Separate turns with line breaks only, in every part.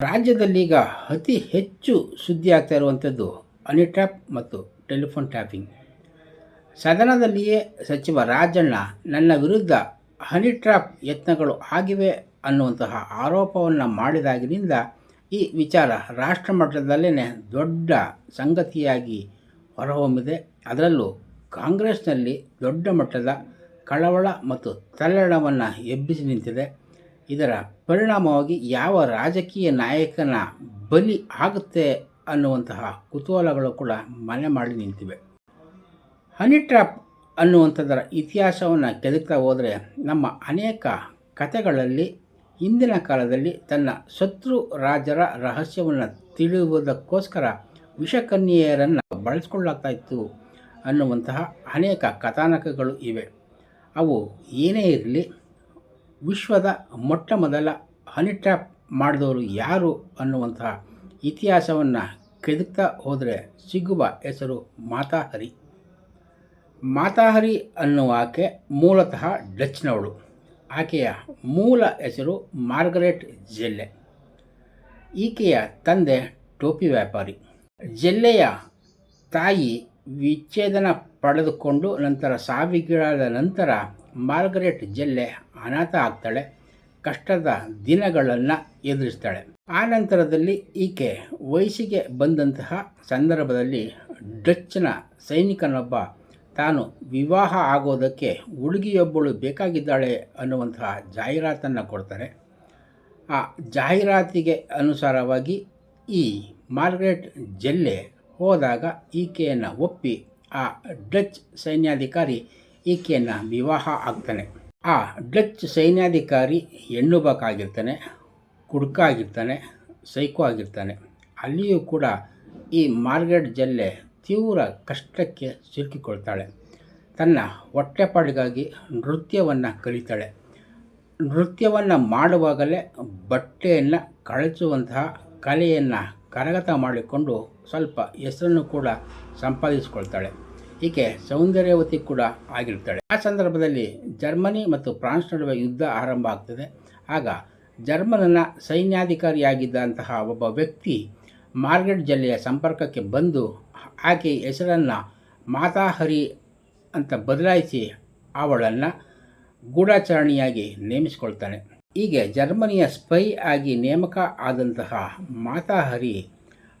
ರಾಜ್ಯದಲ್ಲೀಗ ಅತಿ ಹೆಚ್ಚು ಸುದ್ದಿ ಆಗ್ತಾ ಇರುವಂಥದ್ದು ಹನಿ ಟ್ರ್ಯಾಪ್ ಮತ್ತು ಟೆಲಿಫೋನ್ ಟ್ಯಾಪಿಂಗ್. ಸದನದಲ್ಲಿಯೇ ಸಚಿವ ರಾಜಣ್ಣ, ನನ್ನ ವಿರುದ್ಧ ಹನಿ ಟ್ರ್ಯಾಪ್ ಯತ್ನಗಳು ಆಗಿವೆ ಅನ್ನುವಂತಹ ಆರೋಪವನ್ನು ಮಾಡಿದಾಗಿನಿಂದ ಈ ವಿಚಾರ ರಾಷ್ಟ್ರ ಮಟ್ಟದಲ್ಲೇ ದೊಡ್ಡ ಸಂಗತಿಯಾಗಿ ಹೊರಹೊಮ್ಮಿದೆ. ಅದರಲ್ಲೂ ಕಾಂಗ್ರೆಸ್ನಲ್ಲಿ ದೊಡ್ಡ ಮಟ್ಟದ ಕಳವಳ ಮತ್ತು ತಲ್ಲಣವನ್ನು ಎಬ್ಬಿಸಿ ನಿಂತಿದೆ. ಇದರ ಪರಿಣಾಮವಾಗಿ ಯಾವ ರಾಜಕೀಯ ನಾಯಕನ ಬಲಿ ಆಗುತ್ತೆ ಅನ್ನುವಂತಹ ಕುತೂಹಲಗಳು ಕೂಡ ಮನೆ ಮಾಡಿ ನಿಂತಿವೆ. ಹನಿ ಟ್ರ್ಯಾಪ್ ಅನ್ನುವಂಥದ್ದರ ಇತಿಹಾಸವನ್ನು ಕೆದಕ್ತಾ ಹೋದರೆ ನಮ್ಮ ಅನೇಕ ಕಥೆಗಳಲ್ಲಿ ಹಿಂದಿನ ಕಾಲದಲ್ಲಿ ತನ್ನ ಶತ್ರು ರಾಜರ ರಹಸ್ಯವನ್ನು ತಿಳಿಯುವುದಕ್ಕೋಸ್ಕರ ವಿಷಕನ್ಯೆಯರನ್ನು ಬಳಸ್ಕೊಳ್ಳಾಗ್ತಾ ಇತ್ತು ಅನ್ನುವಂತಹ ಅನೇಕ ಕಥಾನಕಗಳು ಇವೆ. ಅವು ಏನೇ ಇರಲಿ ವಿಶ್ವದ ಮೊಟ್ಟ ಮೊದಲ ಹನಿ ಟ್ರ್ಯಾಪ್ ಮಾಡಿದವರು ಯಾರು ಅನ್ನುವಂತಹ ಇತಿಹಾಸವನ್ನು ಕೆದಕ್ತಾ ಹೋದರೆ ಸಿಗುವ ಹೆಸರು ಮಾತಾಹರಿ. ಮಾತಾಹರಿ ಅನ್ನುವ ಆಕೆ ಮೂಲತಃ ಡಚ್ನವಳು. ಆಕೆಯ ಮೂಲ ಹೆಸರು ಮಾರ್ಗರೆಟ್ ಜೆಲ್ಲೆ. ಈಕೆಯ ತಂದೆ ಟೋಪಿ ವ್ಯಾಪಾರಿ. ಜೆಲ್ಲೆಯ ತಾಯಿ ವಿಚ್ಛೇದನ ಪಡೆದುಕೊಂಡು ನಂತರ ಸಾವಿಗೀಡಾದ ನಂತರ ಮಾರ್ಗರೆಟ್ ಜೆಲ್ಲೆ ಅನಾಥ ಆಗ್ತಾಳೆ, ಕಷ್ಟದ ದಿನಗಳನ್ನು ಎದುರಿಸ್ತಾಳೆ. ಆ ನಂತರದಲ್ಲಿ ಈಕೆ ವಯಸ್ಸಿಗೆ ಬಂದಂತಹ ಸಂದರ್ಭದಲ್ಲಿ ಡಚ್ನ ಸೈನಿಕನೊಬ್ಬ ತಾನು ವಿವಾಹ ಆಗೋದಕ್ಕೆ ಹುಡುಗಿಯೊಬ್ಬಳು ಬೇಕಾಗಿದ್ದಾಳೆ ಅನ್ನುವಂತಹ ಜಾಹೀರಾತನ್ನು ಕೊಡ್ತಾರೆ. ಆ ಜಾಹೀರಾತಿಗೆ ಅನುಸಾರವಾಗಿ ಈ ಮಾರ್ಗ್ರೆಟ್ ಜೆಲ್ಲೆ ಹೋದಾಗ ಈಕೆಯನ್ನು ಒಪ್ಪಿ ಆ ಡಚ್ ಸೈನ್ಯಾಧಿಕಾರಿ ಈಕೆಯನ್ನು ವಿವಾಹ ಆಗ್ತಾನೆ. ಆ ಡಚ್ ಸೈನ್ಯಾಧಿಕಾರಿ ಹೆಣ್ಣು ಬಾಕಾಗಿರ್ತಾನೆ ಕುಡುಕ ಆಗಿರ್ತಾನೆ ಸೈಕೋ ಆಗಿರ್ತಾನೆ. ಅಲ್ಲಿಯೂ ಕೂಡ ಈ ಮಾರ್ಗರೆಟ್ ಜಲ್ಲೆ ತೀವ್ರ ಕಷ್ಟಕ್ಕೆ ಸಿಲುಕಿಕೊಳ್ತಾಳೆ. ತನ್ನ ಹೊಟ್ಟೆಪಾಡಿಗಾಗಿ ನೃತ್ಯವನ್ನು ಕಲಿತಾಳೆ. ನೃತ್ಯವನ್ನು ಮಾಡುವಾಗಲೇ ಬಟ್ಟೆಯನ್ನು ಕಳಚುವಂತಹ ಕಲೆಯನ್ನು ಕರಗತ ಮಾಡಿಕೊಂಡು ಸ್ವಲ್ಪ ಹೆಸರನ್ನು ಕೂಡ ಸಂಪಾದಿಸಿಕೊಳ್ತಾಳೆ. ಈಕೆ ಸೌಂದರ್ಯವತಿ ಕೂಡ ಆಗಿರುತ್ತಾಳೆ. ಆ ಸಂದರ್ಭದಲ್ಲಿ ಜರ್ಮನಿ ಮತ್ತು ಫ್ರಾನ್ಸ್ ನಡುವೆ ಯುದ್ಧ ಆರಂಭ ಆಗ್ತದೆ. ಆಗ ಜರ್ಮನನ ಸೈನ್ಯಾಧಿಕಾರಿಯಾಗಿದ್ದಂತಹ ಒಬ್ಬ ವ್ಯಕ್ತಿ ಮಾರ್ಗೆಟ್ ಜಿಲ್ಲೆಯ ಸಂಪರ್ಕಕ್ಕೆ ಬಂದು ಆಕೆ ಹೆಸರನ್ನು ಮಾತಾಹರಿ ಅಂತ ಬದಲಾಯಿಸಿ ಅವಳನ್ನು ಗೂಢಾಚರಣೆಯಾಗಿ ನೇಮಿಸಿಕೊಳ್ತಾನೆ. ಹೀಗೆ ಜರ್ಮನಿಯ ಸ್ಪೈ ಆಗಿ ನೇಮಕ ಆದಂತಹ ಮಾತಾಹರಿ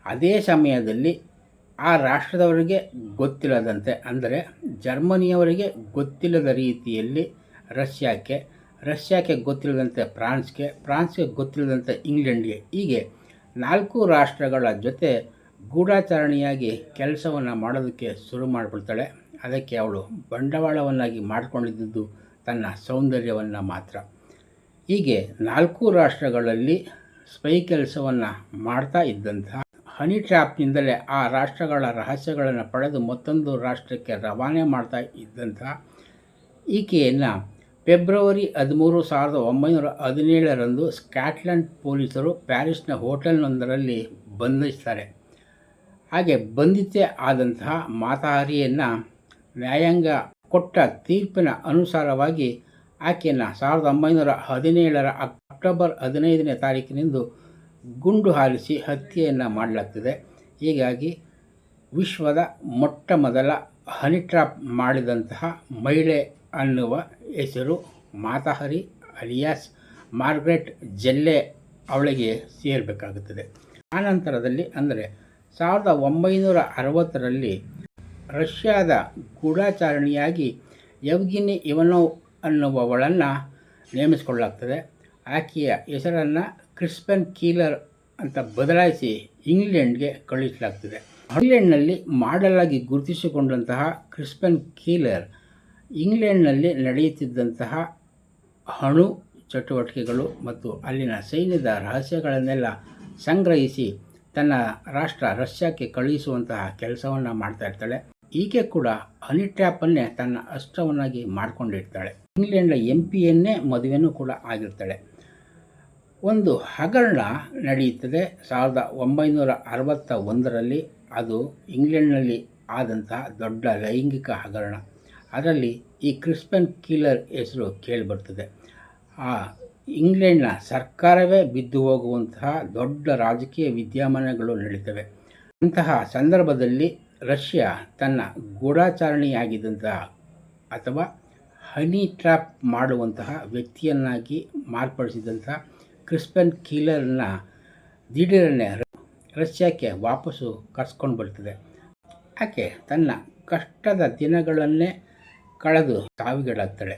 ಅದೇ ಸಮಯದಲ್ಲಿ ಆ ರಾಷ್ಟ್ರದವರಿಗೆ ಗೊತ್ತಿಲ್ಲದಂತೆ, ಅಂದರೆ ಜರ್ಮನಿಯವರಿಗೆ ಗೊತ್ತಿಲ್ಲದ ರೀತಿಯಲ್ಲಿ ರಷ್ಯಾಕ್ಕೆ ರಷ್ಯಾಕ್ಕೆ ಗೊತ್ತಿಲ್ಲದಂತೆ ಫ್ರಾನ್ಸ್ಗೆ ಫ್ರಾನ್ಸ್ಗೆ ಗೊತ್ತಿಲ್ಲದಂತೆ ಇಂಗ್ಲೆಂಡ್ಗೆ. ಹೀಗೆ ನಾಲ್ಕು ರಾಷ್ಟ್ರಗಳ ಜೊತೆ ಗೂಢಾಚರಣೆಯಾಗಿ ಕೆಲಸವನ್ನು ಮಾಡೋದಕ್ಕೆ ಶುರು ಮಾಡಿಬಿಡ್ತಾಳೆ. ಅದಕ್ಕೆ ಅವಳು ಬಂಡವಾಳವನ್ನಾಗಿ ಮಾಡಿಕೊಂಡಿದ್ದು ತನ್ನ ಸೌಂದರ್ಯವನ್ನು ಮಾತ್ರ. ಹೀಗೆ ನಾಲ್ಕು ರಾಷ್ಟ್ರಗಳಲ್ಲಿ ಸ್ಪೈ ಕೆಲಸವನ್ನು ಮಾಡ್ತಾ ಇದ್ದಂತಹ ಹನಿ ಟ್ರ್ಯಾಪ್ನಿಂದಲೇ ಆ ರಾಷ್ಟ್ರಗಳ ರಹಸ್ಯಗಳನ್ನು ಪಡೆದು ಮತ್ತೊಂದು ರಾಷ್ಟ್ರಕ್ಕೆ ರವಾನೆ ಮಾಡ್ತಾ ಇದ್ದಂಥ ಈಕೆಯನ್ನು ಫೆಬ್ರವರಿ ಹದಿಮೂರು ಸಾವಿರದ ಒಂಬೈನೂರ ಹದಿನೇಳರಂದು ಸ್ಕಾಟ್ಲೆಂಡ್ ಪೊಲೀಸರು ಪ್ಯಾರಿಸ್ನ ಹೋಟೆಲ್ನೊಂದರಲ್ಲಿ ಬಂಧಿಸ್ತಾರೆ. ಹಾಗೆ ಬಂಧಿತೇ ಆದಂತಹ ಮಾತಾಹಾರಿಯನ್ನು ನ್ಯಾಯಾಂಗ ಕೊಟ್ಟ ತೀರ್ಪಿನ ಅನುಸಾರವಾಗಿ ಆಕೆಯನ್ನು ಸಾವಿರದ ಒಂಬೈನೂರ ಹದಿನೇಳರ ಅಕ್ಟೋಬರ್ ಹದಿನೈದನೇ ತಾರೀಕಿನಿಂದ ಗುಂಡು ಹಾರಿಸಿ ಹತ್ಯೆಯನ್ನು ಮಾಡಲಾಗ್ತದೆ. ಹೀಗಾಗಿ ವಿಶ್ವದ ಮೊಟ್ಟ ಮೊದಲ ಹನಿ ಟ್ರಾಪ್ ಮಾಡಿದಂತಹ ಮಹಿಳೆ ಅನ್ನುವ ಹೆಸರು ಮಾತಾಹರಿ ಅಲಿಯಾಸ್ ಮಾರ್ಗ್ರೆಟ್ ಜೆಲ್ಲೆ ಅವಳಿಗೆ ಸೇರಬೇಕಾಗುತ್ತದೆ. ಆನಂತರದಲ್ಲಿ ಅಂದರೆ ಸಾವಿರದ ಒಂಬೈನೂರ ಅರವತ್ತರಲ್ಲಿ ರಷ್ಯಾದ ಗೂಢಾಚಾರಣಿಯಾಗಿ ಯವ್ಗಿನಿ ಇವನೋವ್ ಅನ್ನುವವಳನ್ನು ನೇಮಿಸಿಕೊಳ್ಳಲಾಗ್ತದೆ. ಆಕೆಯ ಹೆಸರನ್ನು ಕ್ರಿಸ್ಪನ್ ಕೀಲರ್ ಅಂತ ಬದಲಾಯಿಸಿ ಇಂಗ್ಲೆಂಡ್ಗೆ ಕಳುಹಿಸಲಾಗ್ತದೆ. ಇಂಗ್ಲೆಂಡ್ನಲ್ಲಿ ಮಾಡಲಾಗಿ ಗುರುತಿಸಿಕೊಂಡಂತಹ ಕ್ರಿಸ್ಪನ್ ಕೀಲರ್ ಇಂಗ್ಲೆಂಡ್ನಲ್ಲಿ ನಡೆಯುತ್ತಿದ್ದಂತಹ ಅಣು ಚಟುವಟಿಕೆಗಳು ಮತ್ತು ಅಲ್ಲಿನ ಸೈನ್ಯದ ರಹಸ್ಯಗಳನ್ನೆಲ್ಲ ಸಂಗ್ರಹಿಸಿ ತನ್ನ ರಾಷ್ಟ್ರ ರಷ್ಯಾಕ್ಕೆ ಕಳುಹಿಸುವಂತಹ ಕೆಲಸವನ್ನು ಮಾಡ್ತಾ ಇರ್ತಾಳೆ. ಈಕೆ ಕೂಡ ಹನಿ ಟ್ರ್ಯಾಪನ್ನೇ ತನ್ನ ಅಷ್ಟವನ್ನಾಗಿ ಮಾಡಿಕೊಂಡಿರ್ತಾಳೆ. ಇಂಗ್ಲೆಂಡ್ನ ಎಂ ಪಿಯನ್ನೇ ಮದುವೆನೂ ಕೂಡ ಆಗಿರ್ತಾಳೆ. ಒಂದು ಹಗರಣ ನಡೆಯುತ್ತದೆ ಸಾವಿರದ ಒಂಬೈನೂರ ಅರವತ್ತ ಒಂದರಲ್ಲಿ ಅದು ಇಂಗ್ಲೆಂಡ್ನಲ್ಲಿ ಆದಂತಹ ದೊಡ್ಡ ಲೈಂಗಿಕ ಹಗರಣ. ಅದರಲ್ಲಿ ಈ ಕ್ರಿಸ್ಪನ್ ಕೀಲರ್ ಹೆಸರು ಕೇಳಿಬರ್ತದೆ. ಆ ಇಂಗ್ಲೆಂಡ್ನ ಸರ್ಕಾರವೇ ಬಿದ್ದು ಹೋಗುವಂತಹ ದೊಡ್ಡ ರಾಜಕೀಯ ವಿದ್ಯಮಾನಗಳು ನಡೀತವೆ. ಅಂತಹ ಸಂದರ್ಭದಲ್ಲಿ ರಷ್ಯಾ ತನ್ನ ಗೂಢಾಚಾರಣೆಯಾಗಿದ್ದಂತಹ ಅಥವಾ ಹನಿ ಟ್ರ್ಯಾಪ್ ಮಾಡುವಂತಹ ವ್ಯಕ್ತಿಯನ್ನಾಗಿ ಮಾರ್ಪಡಿಸಿದಂತಹ ಕ್ರಿಸ್ಪನ್ ಕೀಲರ್ನ ದಿಢೀರನ್ನೇ ರಷ್ಯಾಕ್ಕೆ ವಾಪಸ್ಸು ಕರೆಸ್ಕೊಂಡು ಬರ್ತದೆ. ಆಕೆ ತನ್ನ ಕಷ್ಟದ ದಿನಗಳನ್ನೇ ಕಳೆದು ಸಾವಿಗೀಡಾಗ್ತಾಳೆ.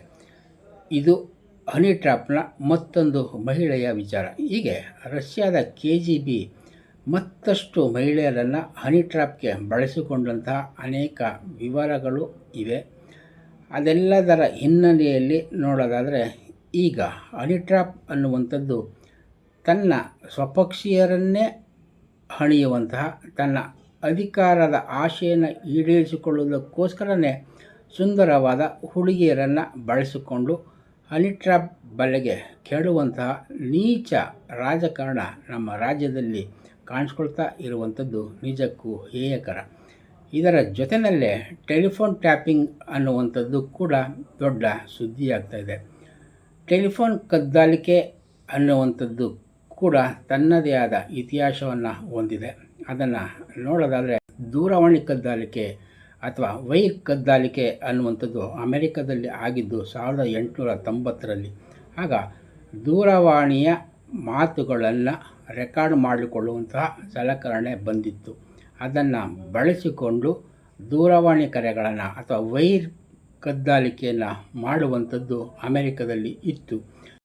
ಇದು ಹನಿ ಟ್ರಾಪ್ನ ಮತ್ತೊಂದು ಮಹಿಳೆಯ ವಿಚಾರ. ಹೀಗೆ ರಷ್ಯಾದ ಕೆ ಜಿ ಬಿ ಮತ್ತಷ್ಟು ಮಹಿಳೆಯರನ್ನು ಹನಿ ಟ್ರಾಪ್ಗೆ ಬಳಸಿಕೊಂಡಂತಹ ಅನೇಕ ವಿವರಗಳು ಇವೆ. ಅದೆಲ್ಲದರ ಹಿನ್ನೆಲೆಯಲ್ಲಿ ನೋಡೋದಾದರೆ ಈಗ ಹನಿ ಟ್ರಾಪ್ ಅನ್ನುವಂಥದ್ದು ತನ್ನ ಸ್ವಪಕ್ಷೀಯರನ್ನೇ ಹಣಿಯುವಂತಹ, ತನ್ನ ಅಧಿಕಾರದ ಆಶೆಯನ್ನು ಈಡೇರಿಸಿಕೊಳ್ಳುವುದಕ್ಕೋಸ್ಕರನೇ ಸುಂದರವಾದ ಹುಡುಗಿಯರನ್ನು ಬಳಸಿಕೊಂಡು ಹನಿಟ್ರಾಪ್ ಬಲೆಗೆ ಕೆಡುವಂತಹ ನೀಚ ರಾಜಕಾರಣ ನಮ್ಮ ರಾಜ್ಯದಲ್ಲಿ ಕಾಣಿಸ್ಕೊಳ್ತಾ ಇರುವಂಥದ್ದು ನಿಜಕ್ಕೂ ಹೇಯಕರ ಇದರ ಜೊತೆಯಲ್ಲೇ ಟೆಲಿಫೋನ್ ಟ್ಯಾಪಿಂಗ್ ಅನ್ನುವಂಥದ್ದು ಕೂಡ ದೊಡ್ಡ ಸುದ್ದಿಯಾಗ್ತಾ ಇದೆ. ಟೆಲಿಫೋನ್ ಕದ್ದಾಲಿಕೆ ಅನ್ನುವಂಥದ್ದು ಕೂಡ ತನ್ನದೇ ಆದ ಇತಿಹಾಸವನ್ನು ಹೊಂದಿದೆ. ಅದನ್ನು ನೋಡೋದಾದರೆ ದೂರವಾಣಿ ಕದ್ದಾಲಿಕೆ ಅಥವಾ ವೈರ್ ಕದ್ದಾಲಿಕೆ ಅನ್ನುವಂಥದ್ದು ಅಮೆರಿಕದಲ್ಲಿ ಆಗಿದ್ದು ಸಾವಿರದ ಎಂಟುನೂರ ತೊಂಬತ್ತರಲ್ಲಿ. ಆಗ ದೂರವಾಣಿಯ ಮಾತುಗಳನ್ನು ರೆಕಾರ್ಡ್ ಮಾಡಿಕೊಳ್ಳುವಂತಹ ಸಲಕರಣೆ ಬಂದಿತ್ತು. ಅದನ್ನು ಬಳಸಿಕೊಂಡು ದೂರವಾಣಿ ಕರೆಗಳನ್ನು ಅಥವಾ ವೈರ್ ಕದ್ದಾಲಿಕೆಯನ್ನು ಮಾಡುವಂಥದ್ದು ಅಮೆರಿಕದಲ್ಲಿ ಇತ್ತು.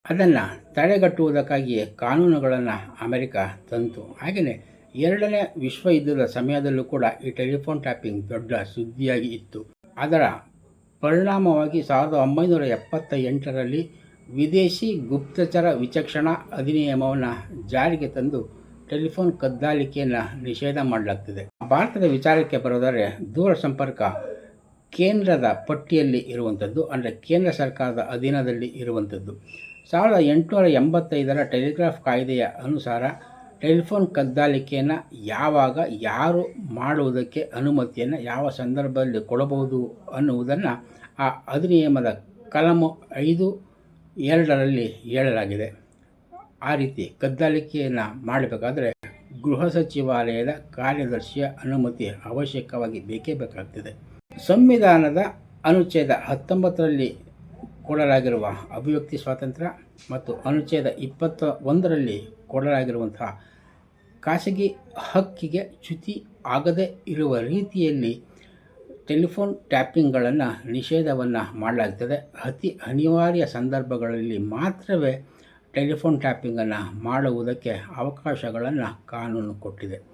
ಅದನ್ನು ತಡೆಗಟ್ಟುವುದಕ್ಕಾಗಿಯೇ ಕಾನೂನುಗಳನ್ನು ಅಮೆರಿಕ ತಂತು. ಹಾಗೆಯೇ ಎರಡನೇ ವಿಶ್ವ ಯುದ್ಧದ ಸಮಯದಲ್ಲೂ ಕೂಡ ಈ ಟೆಲಿಫೋನ್ ಟ್ಯಾಪಿಂಗ್ ದೊಡ್ಡ ಸುದ್ದಿಯಾಗಿ ಇತ್ತು. ಅದರ ಪರಿಣಾಮವಾಗಿ ಸಾವಿರದ ಒಂಬೈನೂರ ಎಪ್ಪತ್ತ ಎಂಟರಲ್ಲಿ ವಿದೇಶಿ ಗುಪ್ತಚರ ವಿಚಕ್ಷಣಾ ಅಧಿನಿಯಮವನ್ನು ಜಾರಿಗೆ ತಂದು ಟೆಲಿಫೋನ್ ಕದ್ದಾಲಿಕೆಯನ್ನು ನಿಷೇಧ ಮಾಡಲಾಗ್ತಿದೆ. ಭಾರತದ ವಿಚಾರಕ್ಕೆ ಬರೋದಾದರೆ ದೂರ ಸಂಪರ್ಕ ಕೇಂದ್ರದ ಪಟ್ಟಿಯಲ್ಲಿ ಇರುವಂಥದ್ದು ಅಂದರೆ ಕೇಂದ್ರ ಸರ್ಕಾರದ ಅಧೀನದಲ್ಲಿ ಇರುವಂಥದ್ದು ಸಾವಿರದ ಎಂಟುನೂರ ಎಂಬತ್ತೈದರ ಟೆಲಿಗ್ರಾಫ್ ಕಾಯ್ದೆಯ ಅನುಸಾರ ಟೆಲಿಫೋನ್ ಕದ್ದಾಲಿಕೆಯನ್ನು ಯಾವಾಗ ಯಾರು ಮಾಡುವುದಕ್ಕೆ ಅನುಮತಿಯನ್ನು ಯಾವ ಸಂದರ್ಭದಲ್ಲಿ ಕೊಡಬಹುದು ಅನ್ನುವುದನ್ನು ಆ ಅಧಿನಿಯಮದ ಕಲಮು ಐದು ಎರಡರಲ್ಲಿ ಹೇಳಲಾಗಿದೆ. ಆ ರೀತಿ ಕದ್ದಾಲಿಕೆಯನ್ನು ಮಾಡಬೇಕಾದ್ರೆ ಗೃಹ ಸಚಿವಾಲಯದ ಕಾರ್ಯದರ್ಶಿಯ ಅನುಮತಿ ಅವಶ್ಯಕವಾಗಿ ಬೇಕೇ ಬೇಕಾಗ್ತದೆ. ಸಂವಿಧಾನದ ಅನುಚ್ಛೇದ ಹತ್ತೊಂಬತ್ತರಲ್ಲಿ ಕೊಡಲಾಗಿರುವ ಅಭಿವ್ಯಕ್ತಿ ಸ್ವಾತಂತ್ರ್ಯ ಮತ್ತು ಅನುಚ್ಛೇದ ಇಪ್ಪತ್ತ ಒಂದರಲ್ಲಿ ಕೊಡಲಾಗಿರುವಂತಹ ಖಾಸಗಿ ಹಕ್ಕಿಗೆ ಚ್ಯುತಿ ಆಗದೇ ಇರುವ ರೀತಿಯಲ್ಲಿ ಟೆಲಿಫೋನ್ ಟ್ಯಾಪಿಂಗ್ಗಳನ್ನು ನಿಷೇಧವನ್ನು ಮಾಡಲಾಗ್ತದೆ. ಅತಿ ಅನಿವಾರ್ಯ ಸಂದರ್ಭಗಳಲ್ಲಿ ಮಾತ್ರವೇ ಟೆಲಿಫೋನ್ ಟ್ಯಾಪಿಂಗನ್ನು ಮಾಡುವುದಕ್ಕೆ ಅವಕಾಶಗಳನ್ನು ಕಾನೂನು ಕೊಟ್ಟಿದೆ.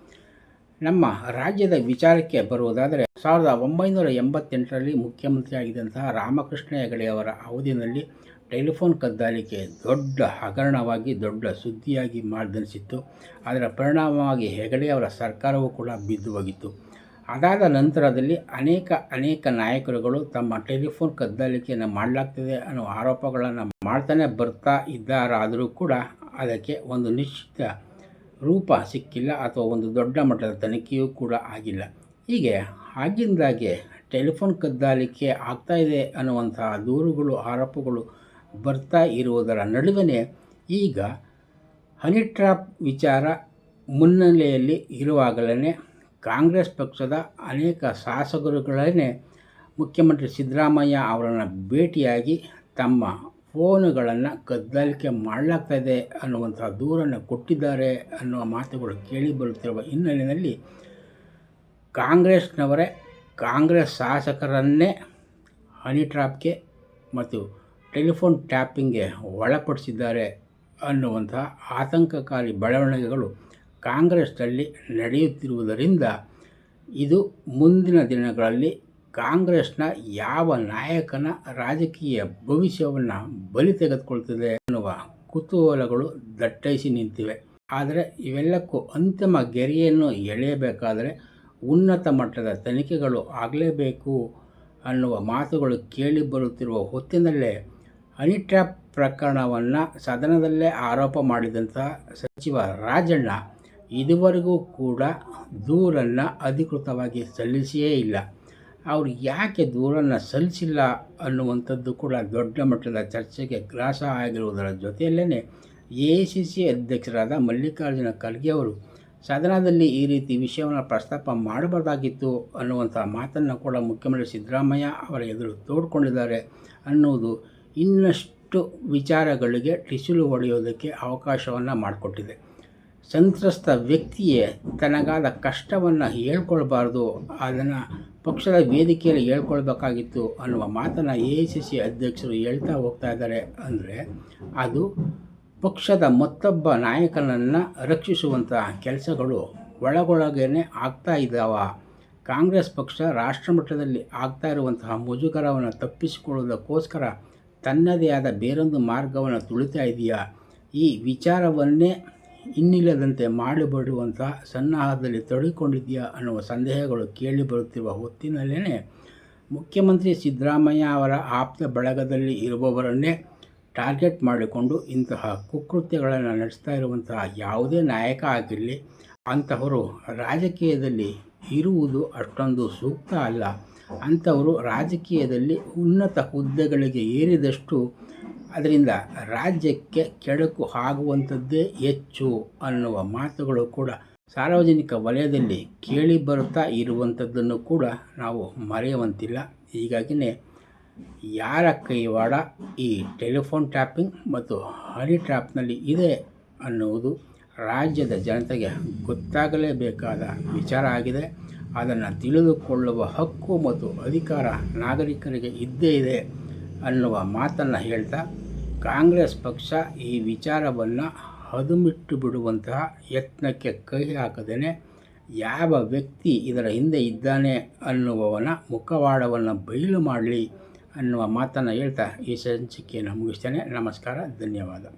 ನಮ್ಮ ರಾಜ್ಯದ ವಿಚಾರಕ್ಕೆ ಬರುವುದಾದರೆ, ಸಾವಿರದ ಒಂಬೈನೂರ ಎಂಬತ್ತೆಂಟರಲ್ಲಿ ಮುಖ್ಯಮಂತ್ರಿಯಾಗಿದ್ದಂತಹ ರಾಮಕೃಷ್ಣ ಹೆಗಡೆಯವರ ಅವಧಿಯಲ್ಲಿ ಟೆಲಿಫೋನ್ ಕದ್ದಾಲಿಕೆ ದೊಡ್ಡ ಹಗರಣವಾಗಿ, ದೊಡ್ಡ ಸುದ್ದಿಯಾಗಿ ಮಾಡಿದನಿಸಿತ್ತು ಅದರ ಪರಿಣಾಮವಾಗಿ ಹೆಗಡೆಯವರ ಸರ್ಕಾರವೂ ಕೂಡ ಬಿದ್ದು ಹೋಗಿತ್ತು. ಅದಾದ ನಂತರದಲ್ಲಿ ಅನೇಕ ಅನೇಕ ನಾಯಕರುಗಳು ತಮ್ಮ ಟೆಲಿಫೋನ್ ಕದ್ದಾಲಿಕೆಯನ್ನು ಮಾಡಲಾಗ್ತದೆ ಅನ್ನೋ ಆರೋಪಗಳನ್ನು ಮಾಡ್ತಾನೆ ಬರ್ತಾ ಇದ್ದಾರಾದರೂ ಕೂಡ ಅದಕ್ಕೆ ಒಂದು ನಿಶ್ಚಿತ ರೂಪ ಸಿಕ್ಕಿಲ್ಲ ಅಥವಾ ಒಂದು ದೊಡ್ಡ ಮಟ್ಟದ ತನಿಖೆಯೂ ಕೂಡ ಆಗಿಲ್ಲ. ಹೀಗೆ ಆಗಿಂದಾಗೆ ಟೆಲಿಫೋನ್ ಕದ್ದಾಲಿಕೆ ಆಗ್ತಾ ಇದೆ ಅನ್ನುವಂತಹ ದೂರುಗಳು, ಆರೋಪಗಳು ಬರ್ತಾ ಇರುವುದರ ನಡುವೆ ಈಗ ಹನಿ ಟ್ರಾಪ್ ವಿಚಾರ ಮುನ್ನೆಲೆಯಲ್ಲಿ ಇರುವಾಗಲೇ ಕಾಂಗ್ರೆಸ್ ಪಕ್ಷದ ಅನೇಕ ಶಾಸಕರುಗಳೇ ಮುಖ್ಯಮಂತ್ರಿ ಸಿದ್ದರಾಮಯ್ಯ ಅವರನ್ನು ಭೇಟಿಯಾಗಿ ತಮ್ಮ ಫೋನುಗಳನ್ನು ಕದ್ದಾಲಿಕೆ ಮಾಡಲಾಗ್ತಾಯಿದೆ ಅನ್ನುವಂಥ ದೂರನ್ನು ಕೊಟ್ಟಿದ್ದಾರೆ ಅನ್ನುವ ಮಾತುಗಳು ಕೇಳಿ ಬರುತ್ತಿರುವ ಹಿನ್ನೆಲೆಯಲ್ಲಿ ಕಾಂಗ್ರೆಸ್ನವರೇ, ಕಾಂಗ್ರೆಸ್ ಶಾಸಕರನ್ನೇ ಹನಿ ಟ್ರಾಪ್ಗೆ ಮತ್ತು ಟೆಲಿಫೋನ್ ಟ್ಯಾಪಿಂಗ್ಗೆ ಒಳಪಡಿಸಿದ್ದಾರೆ ಅನ್ನುವಂಥ ಆತಂಕಕಾರಿ ಬೆಳವಣಿಗೆಗಳು ಕಾಂಗ್ರೆಸ್ನಲ್ಲಿ ನಡೆಯುತ್ತಿರುವುದರಿಂದ ಇದು ಮುಂದಿನ ದಿನಗಳಲ್ಲಿ ಕಾಂಗ್ರೆಸ್ನ ಯಾವ ನಾಯಕನ ರಾಜಕೀಯ ಭವಿಷ್ಯವನ್ನು ಬಲಿ ತೆಗೆದುಕೊಳ್ತದೆ ಎನ್ನುವ ಕುತೂಹಲಗಳು ದಟ್ಟೈಸಿ ನಿಂತಿವೆ. ಆದರೆ ಇವೆಲ್ಲಕ್ಕೂ ಅಂತಿಮ ಗೆರೆಯನ್ನು ಎಳೆಯಬೇಕಾದರೆ ಉನ್ನತ ಮಟ್ಟದ ತನಿಖೆಗಳು ಆಗಲೇಬೇಕು ಅನ್ನುವ ಮಾತುಗಳು ಕೇಳಿ ಬರುತ್ತಿರುವ ಹೊತ್ತಿನಲ್ಲೇ ಅನಿಟ್ರಾಪ್ ಪ್ರಕರಣವನ್ನು ಸದನದಲ್ಲೇ ಆರೋಪ ಮಾಡಿದಂಥ ಸಚಿವ ರಾಜಣ್ಣ ಇದುವರೆಗೂ ಕೂಡ ದೂರನ್ನು ಅಧಿಕೃತವಾಗಿ ಸಲ್ಲಿಸಿಯೇ ಇಲ್ಲ. ಅವರು ಯಾಕೆ ದೂರನ್ನು ಸಲ್ಲಿಸಿಲ್ಲ ಅನ್ನುವಂಥದ್ದು ಕೂಡ ದೊಡ್ಡ ಮಟ್ಟದ ಚರ್ಚೆಗೆ ಗ್ರಾಸ ಆಗಿರುವುದರ ಜೊತೆಯಲ್ಲೇ ಎ ಸಿ ಸಿ ಅಧ್ಯಕ್ಷರಾದ ಮಲ್ಲಿಕಾರ್ಜುನ ಖರ್ಗೆ ಅವರು, ಸದನದಲ್ಲಿ ಈ ರೀತಿ ವಿಷಯವನ್ನು ಪ್ರಸ್ತಾಪ ಮಾಡಬಾರ್ದಾಗಿತ್ತು ಅನ್ನುವಂಥ ಮಾತನ್ನು ಕೂಡ ಮುಖ್ಯಮಂತ್ರಿ ಸಿದ್ದರಾಮಯ್ಯ ಅವರ ಎದುರು ತೋಡ್ಕೊಂಡಿದ್ದಾರೆ ಅನ್ನುವುದು ಇನ್ನಷ್ಟು ವಿಚಾರಗಳಿಗೆ ಟಿಸಿಲು ಹೊಡೆಯೋದಕ್ಕೆ ಅವಕಾಶವನ್ನು ಮಾಡಿಕೊಟ್ಟಿದೆ. ಸಂತ್ರಸ್ತ ವ್ಯಕ್ತಿಯೇ ತನಗಾದ ಕಷ್ಟವನ್ನು ಹೇಳ್ಕೊಳ್ಬಾರ್ದು, ಅದನ್ನು ಪಕ್ಷದ ವೇದಿಕೆಯಲ್ಲಿ ಹೇಳ್ಕೊಳ್ಬೇಕಾಗಿತ್ತು ಅನ್ನುವ ಮಾತನ್ನು ಎ ಐ ಸಿ ಸಿ ಅಧ್ಯಕ್ಷರು ಹೇಳ್ತಾ ಹೋಗ್ತಾ ಇದ್ದಾರೆ ಅಂದರೆ ಅದು ಪಕ್ಷದ ಮತ್ತೊಬ್ಬ ನಾಯಕನನ್ನು ರಕ್ಷಿಸುವಂಥ ಕೆಲಸಗಳು ಒಳಗೊಳಗೇನೆ ಆಗ್ತಾ ಇದ್ದಾವ ಕಾಂಗ್ರೆಸ್ ಪಕ್ಷ ರಾಷ್ಟ್ರಮಟ್ಟದಲ್ಲಿ ಆಗ್ತಾ ಇರುವಂತಹ ಮುಜುಗರವನ್ನು ತಪ್ಪಿಸಿಕೊಳ್ಳುವುದಕ್ಕೋಸ್ಕರ ತನ್ನದೇ ಆದ ಬೇರೊಂದು ಮಾರ್ಗವನ್ನು ತುಳಿತಾ ಇದೆಯಾ? ಈ ವಿಚಾರವನ್ನೇ ಇನ್ನಿಲ್ಲದಂತೆ ಮಾಡಿಬಿಡುವಂಥ ಸನ್ನಾಹದಲ್ಲಿ ತೊಡಗಿಕೊಂಡಿದೆಯಾ ಅನ್ನುವ ಸಂದೇಹಗಳು ಕೇಳಿಬರುತ್ತಿರುವ ಹೊತ್ತಿನಲ್ಲೇ ಮುಖ್ಯಮಂತ್ರಿ ಸಿದ್ದರಾಮಯ್ಯ ಅವರ ಆಪ್ತ ಬಳಗದಲ್ಲಿ ಇರುವವರನ್ನೇ ಟಾರ್ಗೆಟ್ ಮಾಡಿಕೊಂಡು ಇಂತಹ ಕುಕೃತ್ಯಗಳನ್ನು ನಡೆಸ್ತಾ ಇರುವಂತಹ ಯಾವುದೇ ನಾಯಕ ಆಗಿರಲಿ ಅಂತಹವರು ರಾಜಕೀಯದಲ್ಲಿ ಇರುವುದು ಅಷ್ಟೊಂದು ಸೂಕ್ತ ಅಲ್ಲ. ಅಂಥವರು ರಾಜಕೀಯದಲ್ಲಿ ಉನ್ನತ ಹುದ್ದೆಗಳಿಗೆ ಏರಿದಷ್ಟು ಅದರಿಂದ ರಾಜ್ಯಕ್ಕೆ ಕೆಡಕು ಆಗುವಂಥದ್ದೇ ಹೆಚ್ಚು ಅನ್ನುವ ಮಾತುಗಳು ಕೂಡ ಸಾರ್ವಜನಿಕ ವಲಯದಲ್ಲಿ ಕೇಳಿ ಬರುತ್ತಾ ಇರುವಂಥದ್ದನ್ನು ಕೂಡ ನಾವು ಮರೆಯುವಂತಿಲ್ಲ. ಹೀಗಾಗಿಯೇ ಯಾರ ಕೈವಾಡ ಈ ಟೆಲಿಫೋನ್ ಟ್ಯಾಪಿಂಗ್ ಮತ್ತು ಹನಿ ಟ್ರ್ಯಾಪ್ನಲ್ಲಿ ಇದೆ ಅನ್ನುವುದು ರಾಜ್ಯದ ಜನತೆಗೆ ಗೊತ್ತಾಗಲೇಬೇಕಾದ ವಿಚಾರ ಆಗಿದೆ. ಅದನ್ನು ತಿಳಿದುಕೊಳ್ಳುವ ಹಕ್ಕು ಮತ್ತು ಅಧಿಕಾರ ನಾಗರಿಕರಿಗೆ ಇದ್ದೇ ಇದೆ. ಅನ್ನುವ ಮಾತನ್ನು ಹೇಳ್ತಾ ಕಾಂಗ್ರೆಸ್ ಪಕ್ಷ ಈ ವಿಚಾರವನ್ನು ಹದುಮಿಟ್ಟು ಬಿಡುವಂತಹ ಯತ್ನಕ್ಕೆ ಕೈ ಹಾಕದೇ ಯಾವ ವ್ಯಕ್ತಿ ಇದರ ಹಿಂದೆ ಇದ್ದಾನೆ ಅನ್ನುವವನ ಮುಖವಾಡವನ್ನು ಬಯಲು ಮಾಡಲಿ ಅನ್ನುವ ಮಾತನ್ನು ಹೇಳ್ತಾ ಈ ಸಂಚಿಕೆಯನ್ನು ಮುಗಿಸ್ತೇನೆ. ನಮಸ್ಕಾರ, ಧನ್ಯವಾದ.